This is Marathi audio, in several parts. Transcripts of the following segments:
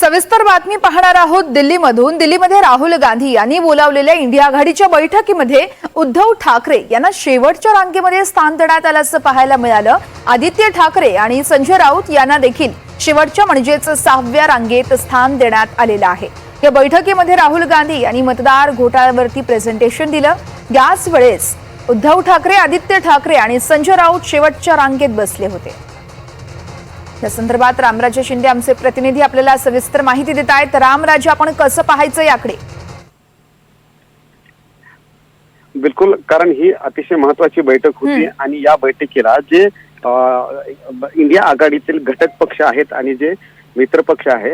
सविस्तर बातमी पाहणार आहोत दिल्लीमधून. दिल्लीमध्ये राहुल गांधी यांनी बोलावलेल्या इंडिया आघाडीच्या बैठकीमध्ये उद्धव ठाकरे यांना शेवटच्या रांगेमध्ये स्थान देण्यात आल्याचं पाहायला मिळालं. आदित्य ठाकरे आणि संजय राऊत यांना देखील शेवटच्या म्हणजेच सहाव्या रांगेत स्थान देण्यात आलेलं आहे. या बैठकीमध्ये राहुल गांधी यांनी मतदार घोटाळ्यावरती प्रेझेंटेशन दिलं. याच वेळेस उद्धव ठाकरे आदित्य ठाकरे आणि संजय राऊत शेवटच्या रांगेत बसले होते. या संदर्भात रामराजे शिंदे आमचे प्रतिनिधी आपल्याला सविस्तर माहिती देत आहेत. रामराजे आपण कसं पाहायचं याकडे? बिलकुल कारण ही अतिशय महत्वाची बैठक होती आणि या बैठकीला जे इंडिया आघाडीतील घटक पक्ष आहेत आणि जे मित्र पक्ष आहे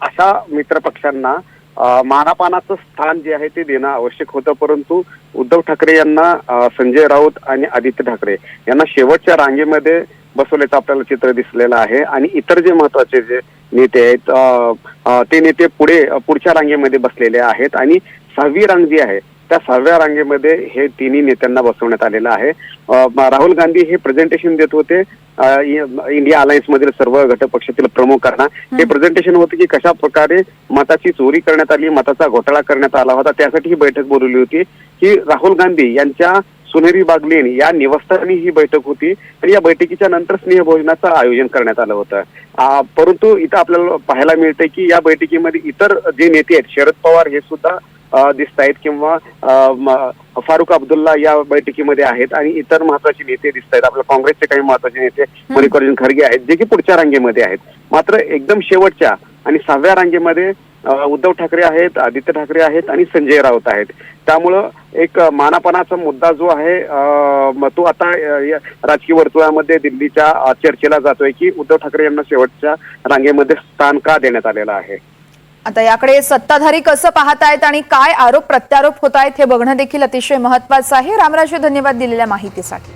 अशा मित्र पक्षांना अ, मानापानाचं स्थान जे आहे ते देणं आवश्यक होतं. परंतु उद्धव ठाकरे यांना संजय राऊत आणि आदित्य ठाकरे यांना शेवटच्या रांगेमध्ये बसवल्याचं आपल्याला चित्र दिसलेलं आहे. आणि इतर जे महत्त्वाचे जे नेते आहेत ते नेते पुढे पुढच्या रांगेमध्ये बसलेले आहेत. आणि सहावी रांग जी आहे त्या सहाव्या रांगेमध्ये हे तिन्ही नेत्यांना बसवण्यात आलेलं आहे. राहुल गांधी हे प्रेझेंटेशन देत होते. इंडिया अलायन्स मधील सर्व घटक पक्षातील प्रमुखांना. हे प्रेझेंटेशन होते की कशा प्रकारे मताची चोरी करण्यात आली मताचा घोटाळा करण्यात आला होता. त्यासाठी ही बैठक बोलवली होती की राहुल गांधी यांच्या सुनेरी बागलेन या निवासस्थानी ही बैठक होती. आणि या बैठकीच्या नंतर स्नेहभोजनाचं आयोजन करण्यात आलं होतं. परंतु इथं आपल्याला पाहायला मिळतंय की या बैठकीमध्ये इतर जे नेते आहेत शरद पवार हे सुद्धा दिसत आहेत किंवा फारुख अब्दुल्ला या बैठकीमध्ये आहेत आणि इतर महत्त्वाचे नेते दिसत आहेत. आपल्या काँग्रेसचे काही महत्त्वाचे नेते मल्लिकार्जुन खरगे आहेत जे की पुढच्या रांगेमध्ये आहेत. मात्र एकदम शेवटच्या आणि सहाव्या रांगेमध्ये उद्धव ठाकरे आहेत आदित्य ठाकरे आहेत आणि संजय राऊत आहेत. त्यामुळं एक मानापणाचा मुद्दा जो आहे तो आता राजकीय वर्तुळामध्ये दिल्लीच्या चर्चेला जातोय की उद्धव ठाकरे यांना शेवटच्या रांगेमध्ये स्थान का देण्यात आलेलं आहे? आता याकडे सत्ताधारी कसं पाहतायत आणि काय आरोप प्रत्यारोप होत आहेत हे बघणं देखील अतिशय महत्वाचं आहे. रामराजे धन्यवाद दिलेल्या माहितीसाठी.